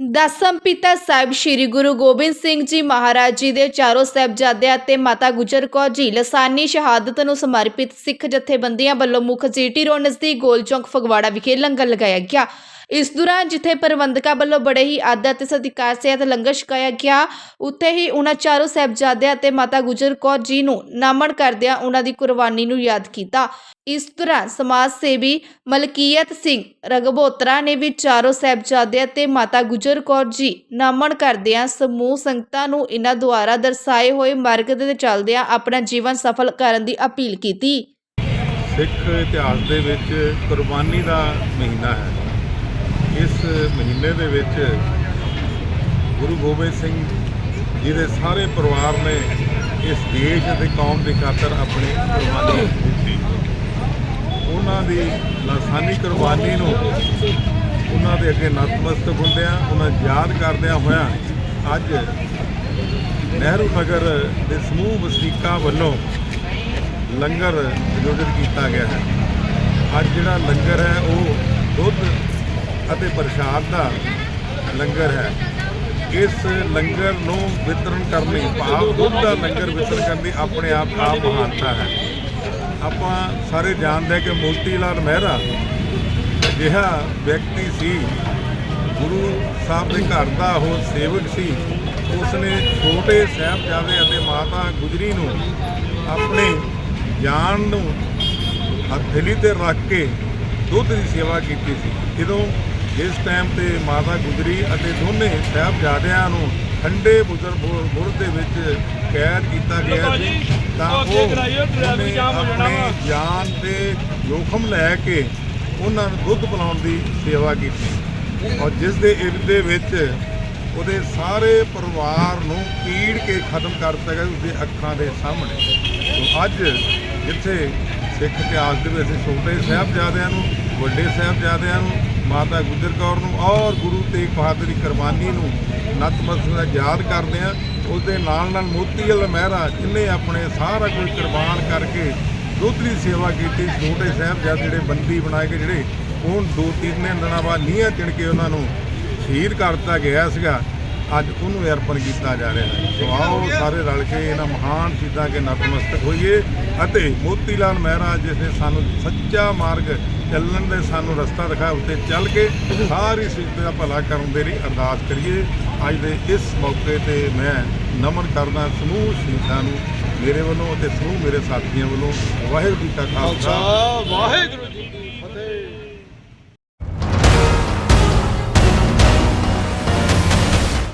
ਦਸਮ ਪਿਤਾ ਸਾਹਿਬ ਸ੍ਰੀ ਗੁਰੂ ਗੋਬਿੰਦ ਸਿੰਘ ਜੀ ਮਹਾਰਾਜ ਜੀ ਦੇ ਚਾਰੋਂ ਸਾਹਿਬਜ਼ਾਦਿਆਂ ਅਤੇ ਮਾਤਾ ਗੁਜਰ ਕੌਰ ਜੀ ਲਸਾਨੀ ਸ਼ਹਾਦਤ ਨੂੰ ਸਮਰਪਿਤ ਸਿੱਖ ਜਥੇਬੰਦੀਆਂ ਵੱਲੋਂ ਮੁੱਖ ਜੀਟੀ ਰੋਡ ਨਜ਼ਦੀਕ ਗੋਲ ਚੌਂਕ ਫਗਵਾੜਾ ਵਿਖੇ ਲੰਗਰ ਲਗਾਇਆ ਗਿਆ। ਇਸ ਦੌਰਾਨ ਜਿੱਥੇ ਪ੍ਰਬੰਧਕਾਂ ਵੱਲੋਂ ਬੜੇ ਹੀ ਆਦਰ ਅਤੇ ਸਤਿਕਾਰ ਸਹਿਤ ਲੰਗਰ ਛਕਾਇਆ ਗਿਆ, ਉੱਥੇ ਹੀ ਉਹਨਾਂ ਚਾਰੋਂ ਸਾਹਿਬਜ਼ਾਦਿਆਂ ਅਤੇ ਮਾਤਾ ਗੁਜਰ ਕੌਰ ਜੀ ਨੂੰ ਨਮਨ ਕਰਦਿਆਂ ਉਹਨਾਂ ਦੀ ਕੁਰਬਾਨੀ ਨੂੰ ਯਾਦ ਕੀਤਾ। ਇਸ ਦੌਰਾਨ ਸਮਾਜ ਸੇਵੀ ਮਲਕੀਅਤ ਸਿੰਘ ਰਗਬੋਤਰਾ ਨੇ ਵੀ ਚਾਰੋਂ ਸਾਹਿਬਜ਼ਾਦਿਆਂ ਤੇ ਮਾਤਾ ਗੁਜਰ ਕੌਰ ਜੀ ਨਮਨ ਕਰਦਿਆਂ ਸਮੂਹ ਸੰਗਤਾਂ ਨੂੰ ਇਹਨਾਂ ਦੁਆਰਾ ਦਰਸਾਏ ਹੋਏ ਮਾਰਗ ਦੇ ਚੱਲਦਿਆਂ ਆਪਣਾ ਜੀਵਨ ਸਫਲ ਕਰਨ ਦੀ ਅਪੀਲ ਕੀਤੀ। ਸਿੱਖ ਇਤਿਹਾਸ ਦੇ ਵਿੱਚ ਕੁਰਬਾਨੀ ਦਾ ਮਹੀਨਾ ਹੈ। ਇਸ ਮਹੀਨੇ ਦੇ ਵਿੱਚ ਗੁਰੂ ਗੋਬਿੰਦ ਸਿੰਘ ਜੀ ਦੇ ਸਾਰੇ ਪਰਿਵਾਰ ਨੇ ਇਸ ਦੇਸ਼ ਅਤੇ ਕੌਮ ਦੀ ਖਾਤਰ ਆਪਣੀ ਕੁਰਬਾਨੀ ਦਿੱਤੀ। ਉਹਨਾਂ ਦੀ ਲਾਸਾਨੀ ਕੁਰਬਾਨੀ ਨੂੰ ਉਹਨਾਂ ਦੇ ਅੱਗੇ ਨਤਮਸਤਕ ਹੁੰਦਿਆਂ, ਉਹਨਾਂ ਯਾਦ ਕਰਦਿਆਂ ਹੋਇਆਂ ਅੱਜ ਨਹਿਰੂ ਨਗਰ ਦੇ ਸਮੂਹ ਵਸਨੀਕਾਂ ਵੱਲੋਂ ਲੰਗਰ ਆਯੋਜਿਤ ਕੀਤਾ ਗਿਆ ਹੈ। ਅੱਜ ਜਿਹੜਾ ਲੰਗਰ ਹੈ, ਉਹ ਦੁੱਧ ਅਤੇ ਪ੍ਰਸ਼ਾਦ ਦਾ ਲੰਗਰ ਹੈ। ਇਸ ਲੰਗਰ ਨੂੰ ਵਿਤਰਨ ਕਰਨ ਲਈ ਭਾਵ ਦੁੱਧ ਦਾ ਲੰਗਰ ਵਿਤਰਨ ਕਰਨ ਦੀ ਆਪਣੇ ਆਪ ਆਪ ਮਹਾਨਤਾ ਹੈ। ਆਪਾਂ ਸਾਰੇ ਜਾਣਦੇ ਹਾਂ ਕਿ ਮੋਤੀ ਲਾਲ ਮਹਿਰਾ ਅਜਿਹਾ ਵਿਅਕਤੀ ਸੀ। ਗੁਰੂ ਸਾਹਿਬ ਦੇ ਘਰ ਦਾ ਉਹ ਸੇਵਕ ਸੀ। ਉਸਨੇ ਛੋਟੇ ਸਾਹਿਬਜ਼ਾਦੇ ਅਤੇ ਮਾਤਾ ਗੁਜਰੀ ਨੂੰ ਆਪਣੇ ਜਾਨ ਨੂੰ ਹਥੇਲੀ ਤੇ ਰੱਖ ਕੇ ਦੁੱਧ ਦੀ ਸੇਵਾ ਕੀਤੀ ਸੀ। ਜਦੋਂ ਜਿਸ ਟਾਈਮ ਤੇ ਮਾਤਾ ਗੁਜਰੀ ਅਤੇ ਦੋਨੇ ਸਾਹਿਬਜ਼ਾਦਿਆਂ ਨੂੰ ਠੰਡੇ ਬੁਜ਼ਰ ਬੁਰਦ ਦੇ ਵਿੱਚ ਕੈਦ ਕੀਤਾ ਗਿਆ ਸੀ। ਤਾਂ ਉਹ ਆਪਣੇ ਜਾਨ ਤੇ ਜੋਖਮ ਲੈ ਕੇ ਉਹਨਾਂ ਨੂੰ ਦੁੱਧ ਪਿਲਾਉਣ ਦੀ ਸੇਵਾ ਕੀਤੀ। ਔਰ ਜਿਸ ਦੇ ਇਰਦ ਦੇ ਵਿੱਚ ਉਹਦੇ ਸਾਰੇ ਪਰਿਵਾਰ ਨੂੰ ਪੀੜ ਕੇ ਖਤਮ ਕਰ ਦਿੱਤਾ ਗਿਆ ਉਸਦੇ ਅੱਖਾਂ ਦੇ ਸਾਹਮਣੇ। ਅੱਜ ਜਿੱਥੇ ਸਿੱਖ ਇਤਿਹਾਸ ਦੇ ਵਿੱਚ ਛੋਟੇ ਸਾਹਿਬਜ਼ਾਦਿਆਂ ਨੂੰ ਵੱਡੇ ਸਾਹਿਬਜ਼ਾਦਿਆਂ ਨੂੰ, ਮਾਤਾ ਗੁਜਰ ਕੌਰ ਨੂੰ ਔਰ ਗੁਰੂ ਤੇਗ ਬਹਾਦਰ ਦੀ ਕੁਰਬਾਨੀ ਨੂੰ ਨਤਮਸਤਕ ਨਾਲ ਯਾਦ ਕਰਦੇ ਆ ਉਸ ਦੇ ਨਾਲ ਨਾਲ ਮੋਤੀ ਵਾਲਾ ਮਹਿਰਾ, ਜਿਨੇ ਆਪਣੇ ਸਾਰਾ ਕੁਝ ਕੁਰਬਾਨ ਕਰਕੇ ਦੁੱਧ ਦੀ ਸੇਵਾ ਕੀਤੀ ਛੋਟੇ ਸਾਹਿਬਜ਼ਾਦੇ ਜਿਹੜੇ ਬੰਦੀ ਬਣਾਏ ਕੇ ਜਿਹੜੇ ਉਹ ਦੋ ਤਿੰਨ ਦਿਨਾਂ ਬਾਅਦ ਨੀਹਾਂ ਚਿਣ ਕੇ ਉਹਨਾਂ ਨੂੰ ਸ਼ਹੀਦ ਕਰ ਦਿੱਤਾ ਗਿਆ ਸੀਗਾ। ਅੱਜ ਉਹਨੂੰ ਅਰਪਣ ਕੀਤਾ ਜਾ ਰਿਹਾ ਹੈ। ਸੋ ਆਓ ਸਾਰੇ ਰਲ ਕੇ ਇਹਨਾਂ ਮਹਾਨ ਸ਼ਹੀਦਾਂ ਕੇ ਨਤਮਸਤਕ ਹੋਈਏ ਅਤੇ ਮੋਤੀ ਲਾਲ ਮਹਿਰਾ ਜਿਸ ਨੇ ਸਾਨੂੰ ਸੱਚਾ ਮਾਰਗ ਚੱਲਣ ਦੇ ਸਾਨੂੰ ਰਸਤਾ ਦਿਖਾਇਆ, ਉੱਤੇ ਚੱਲ ਕੇ ਸਾਰੀ ਸਿੱਖ ਦਾ ਭਲਾ ਕਰਨ ਦੇ ਲਈ ਅਰਦਾਸ ਕਰੀਏ। ਅੱਜ ਦੇ ਇਸ ਮੌਕੇ ਤੇ ਮੈਂ ਨਮਨ ਕਰਦਾ ਸਮੂਹ ਸ਼ਹੀਦਾਂ ਨੂੰ ਮੇਰੇ ਵੱਲੋਂ ਅਤੇ ਸਮੂਹ ਮੇਰੇ ਸਾਥੀਆਂ ਵੱਲੋਂ ਵਾਹਿਗੁਰੂ ਜੀ ਕਾ ਖਾਲਸਾ, ਵਾਹਿਗੁਰੂ ਜੀ